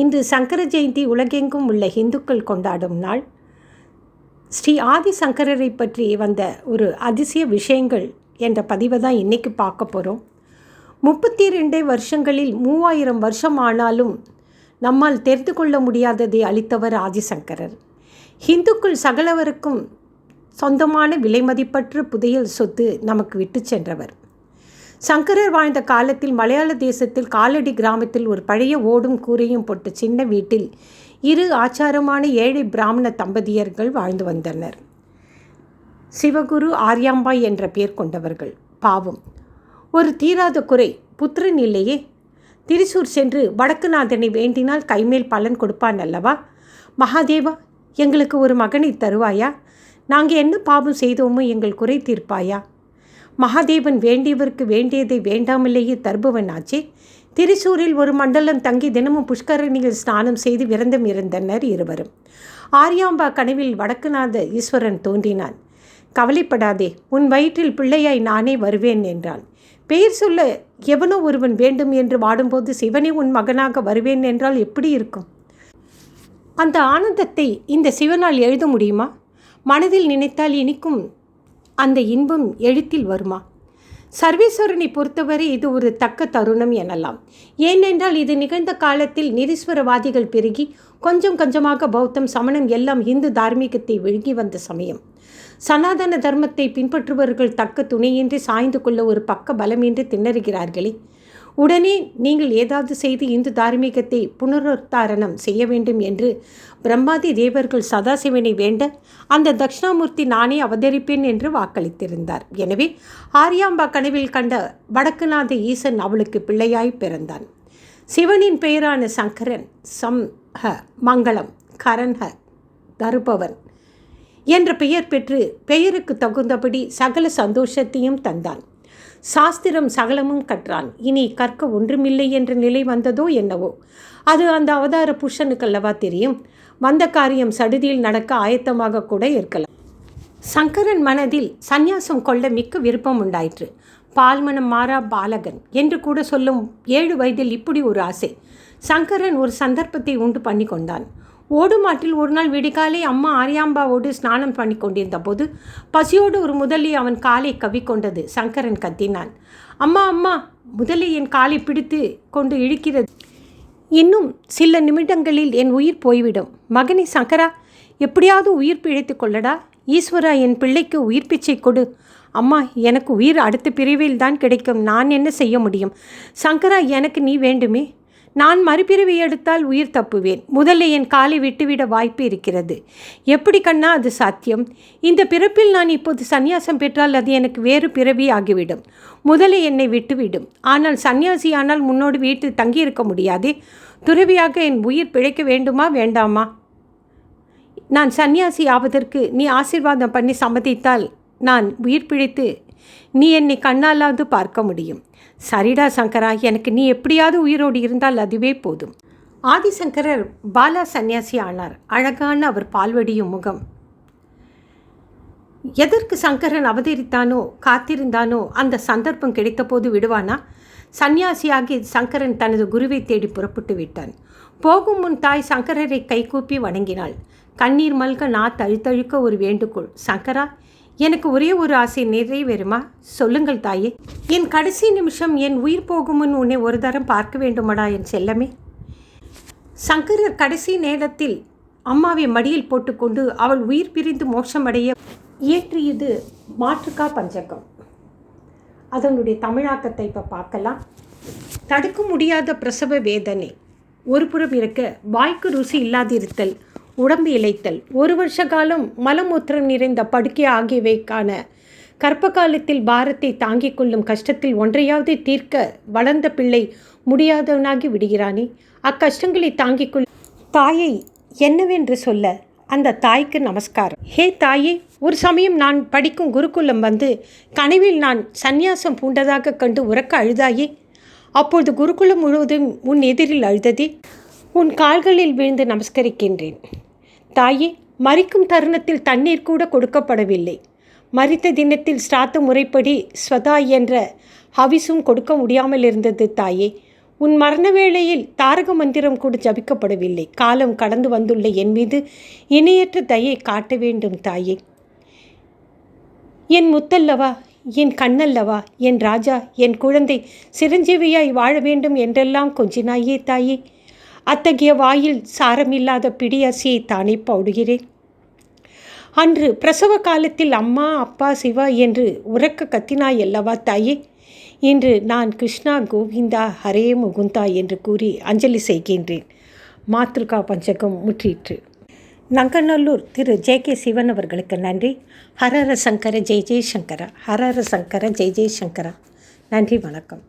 இன்று சங்கர ஜெயந்தி உலகெங்கும் உள்ள இந்துக்கள் கொண்டாடும் நாள். ஸ்ரீ ஆதி சங்கரரை பற்றி வந்த ஒரு அதிசய விஷயங்கள் என்ற பதிவை தான் இன்றைக்கி பார்க்க போகிறோம் முப்பத்தி ரெண்டே வருஷங்களில் மூவாயிரம் வருஷம் ஆனாலும் நம்மால் தெரிந்து கொள்ள முடியாததை அளித்தவர் ஆதிசங்கரர். ஹிந்துக்குள் சகலவருக்கும் சொந்தமான விலைமதிப்பற்ற புதையல் சொத்து நமக்கு விட்டு சென்றவர். சங்கரர் வாழ்ந்த காலத்தில் மலையாள தேசத்தில் காலடி கிராமத்தில் ஒரு பழைய ஓடும் கூரையும் போட்ட சின்ன வீட்டில் இரு ஆச்சாரமான ஏழை பிராமண தம்பதியர்கள் வாழ்ந்து வந்தனர். சிவகுரு ஆர்யாம்பாய் என்ற பெயர் கொண்டவர்கள். பாவம். ஒரு தீராத குறை. புத்திரன் இல்லையே. திரிசூர் சென்று வடக்குநாதனை வேண்டினால் கைமேல் பலன் கொடுப்பான் அல்லவா? மகாதேவா எங்களுக்கு ஒரு மகனை தருவாயா? நாங்கள் என்ன பாவம் செய்தோமோ எங்கள் குறை தீர்ப்பாயா? மகாதேவன் வேண்டியவருக்கு வேண்டியதை வேண்டாமலேயே தருபவன் ஆச்சே. திரிசூரில் ஒரு மண்டலம் தங்கி தினமும் புஷ்கரணியில் ஸ்நானம் செய்து விரந்தம் இருந்தனர் இருவரும். ஆரியாம்பா கனவில் வடக்குநாத ஈஸ்வரன் தோன்றினான். கவலைப்படாதே உன் வயிற்றில் பிள்ளையாய் நானே வருவேன் என்றான். பெயர் சொல்ல எவனோ ஒருவன் வேண்டும் என்று வாடும்போது சிவனே உன் மகனாக வருவேன் என்றால் எப்படி இருக்கும்? அந்த ஆனந்தத்தை இந்த சிவனால் எழுத முடியுமா? மனதில் நினைத்தால் இனிக்கும் அந்த இன்பம் எழுத்தில் வருமா? சர்வேஸ்வரனை பொறுத்தவரை இது ஒரு தக்க தருணம் எனலாம். ஏனென்றால் இது நிகழ்ந்த காலத்தில் நிரீஸ்வரவாதிகள் பெருகி கொஞ்சம் கொஞ்சமாக பௌத்தம் சமணம் எல்லாம் இந்து தார்மீகத்தை விழுங்கி வந்த சமயம். சனாதன தர்மத்தை பின்பற்றுபவர்கள் தக்க துணையின்றி சாய்ந்து கொள்ள ஒரு பக்க பலமின்றி திணறுகிறார்களே. உடனே நீங்கள் ஏதாவது செய்து இந்து தார்மீகத்தை புனருத்தாரணம் செய்ய வேண்டும் என்று பிரம்மாதி தேவர்கள் சதாசிவனை வேண்ட அந்த தட்சிணாமூர்த்தி நானே அவதரிப்பேன் என்று வாக்களித்திருந்தார். எனவே ஆரியாம்பா கனவில் கண்ட வடக்குநாத ஈசன் அவளுக்கு பிள்ளையாய் பிறந்தான். சிவனின் பெயரான சங்கரன் சம் ஹ மங்களம் கரண்ஹ தருபவன் என்ற பெயர் பெற்று பெயருக்கு தகுந்தபடி சகல சந்தோஷத்தையும் தந்தான். சாஸ்திரம் சகலமும் கற்றான். இனி கற்க ஒன்றுமில்லை என்ற நிலை வந்ததோ என்னவோ? அது அந்த அவதார புருஷனுக்கல்லவா தெரியும்? வந்த காரியம் சடுதியில் நடக்க ஆயத்தமாக கூட இருக்கலாம். சங்கரன் மனதில் சந்நியாசம் கொள்ள மிக்க விருப்பம் உண்டாயிற்று. பால்மனம் மாறா பாலகன் என்று கூட சொல்லும் ஏழு வயதில் இப்படி ஒரு ஆசை. சங்கரன் ஒரு சந்தர்ப்பத்தை உண்டு பண்ணி கொண்டான். ஓடுமாட்டில் ஒரு நாள் விடிகாலை அம்மா ஆரியாம்பாவோடு ஸ்நானம் பண்ணி கொண்டிருந்த போது பசியோடு ஒரு முதலி அவன் காலை கவிக்கொண்டது சங்கரன் கத்தினான். அம்மா அம்மா முதலி என் காலை பிடித்து கொண்டு இழுக்கிறது. இன்னும் சில நிமிடங்களில் என் உயிர் போய்விடும். மகனே சங்கரா எப்படியாவது உயிர் பிழைத்து கொள்ளடா. ஈஸ்வரா என் பிள்ளைக்கு உயிர் பிச்சை கொடு. அம்மா எனக்கு உயிர் அடுத்த பிரிவில் தான் கிடைக்கும். நான் என்ன செய்ய முடியும்? சங்கரா எனக்கு நீ வேண்டுமே. நான் மறுபிறவி எடுத்தால் உயிர் தப்புவேன். முதல்ல என் காலை விட்டுவிட வாய்ப்பு இருக்கிறது. எப்படி கண்ணா அது சாத்தியம்? இந்த பிறப்பில் நான் இப்போது சந்நியாசம் பெற்றால் அது எனக்கு வேறு பிறவி ஆகிவிடும். முதல்ல என்னை விட்டுவிடும். ஆனால் சந்நியாசியானால் முன்னோடு வீட்டில் தங்கியிருக்க முடியாதே. துறவியாக என் உயிர் பிழைக்க வேண்டுமா வேண்டாமா? நான் சன்னியாசி ஆவதற்கு நீ ஆசீர்வாதம் பண்ணி சம்மதித்தால் நான் உயிர் பிழைத்து நீ என்னை கண்ணாலாவது பார்க்க முடியும். சரிடா சங்கரா எனக்கு நீ எப்படியாவது உயிரோடு இருந்தால் அதுவே போதும். ஆதிசங்கரர் பாலா சந்நியாசி ஆனார். அழகான அவர் பால்வடியும் முகம். எதற்கு சங்கரன் அவதரித்தானோ காத்திருந்தானோ அந்த சந்தர்ப்பம் கிடைத்தபோது விடுவானா? சந்நியாசியாகி சங்கரன் தனது குருவை தேடி புறப்பட்டு விட்டான். போகும் முன் தாய் சங்கரரை கைகூப்பி வணங்கினாள். கண்ணீர் மல்க நான் தழுத்தழுக்க ஒரு வேண்டுகோள். சங்கரா எனக்கு ஒரே ஒரு ஆசை நிறைவேறுமா? சொல்லுங்கள் தாயே. என் கடைசி நிமிஷம் என் உயிர் போகும் முன் உன்னை ஒரு தரம் பார்க்க வேண்டுமடா என் செல்லமே. சங்கரர் கடைசி நேரத்தில் அம்மாவை மடியில் போட்டுக்கொண்டு அவள் உயிர் பிரிந்து மோட்சமடைய இயற்றியது மாற்றுக்கா பஞ்சகம். அதனுடைய தமிழாக்கத்தை இப்போ பார்க்கலாம். தடுக்க முடியாத பிரசவ வேதனை. ஒரு புறம் இருக்க வாய்க்கு ருசி இல்லாதிருத்தல். உடம்பு இழைத்தல். ஒரு வருஷ காலம் மலமூத்திரம் நிறைந்த படுக்கை ஆகியவைக்கான கற்ப காலத்தில் பாரத்தை தாங்கிக் கொள்ளும் கஷ்டத்தில் ஒன்றையாவது தீர்க்க வளர்ந்த பிள்ளை முடியாதவனாகி விடுகிறானே. அக்கஷ்டங்களை தாங்கிக் கொள். தாயை என்னவென்று சொல்ல அந்த தாய்க்கு நமஸ்காரம். ஹே தாயே ஒரு சமயம் நான் படிக்கும் குருகுலம் வந்து கனவில் நான் சந்நியாசம் பூண்டதாக கண்டு உறக்க அழுதாயே? அப்பொழுது குருகுலம் முழுவதும் உன் எதிரில் அழுததே? உன் கால்களில் விழுந்து நமஸ்கரிக்கின்றேன். தாயே மறிக்கும் தருணத்தில் தண்ணீர் கூட கொடுக்கப்படவில்லை. மறித்த தினத்தில் ஸ்ராத்த முறைப்படி ஸ்வதா என்ற ஹவிஸும் கொடுக்க முடியாமல் இருந்தது தாயே. உன் மரண வேளையில் தாரக மந்திரம் கூட ஜபிக்கப்படவில்லை. காலம் கடந்து வந்துள்ள என் மீது இணையற்ற தயை காட்ட வேண்டும் தாயே. என் முத்தல்லவா என் கண்ணல்லவா என் ராஜா என் குழந்தை சிரஞ்சீவியாய் வாழ வேண்டும் என்றெல்லாம் கொஞ்சினாயே தாயே. அத்தகைய வாயில் சாரமில்லாத பிடியசியை தானே போடுகிறேன். அன்று பிரசவ காலத்தில் அம்மா அப்பா சிவா என்று உறக்க கத்தினாய் அல்லவா தாயே? இன்று நான் கிருஷ்ணா கோவிந்தா ஹரே முகுந்தா என்று கூறி அஞ்சலி செய்கின்றேன். மாத்ருகா பஞ்சகம் முற்றிற்று. நங்கநல்லூர் திரு ஜே கே சிவன் அவர்களுக்கு நன்றி. ஹரர சங்கர ஜெய் ஜெய் சங்கரா சங்கர ஜெய் ஜெய் சங்கரா நன்றி வணக்கம்.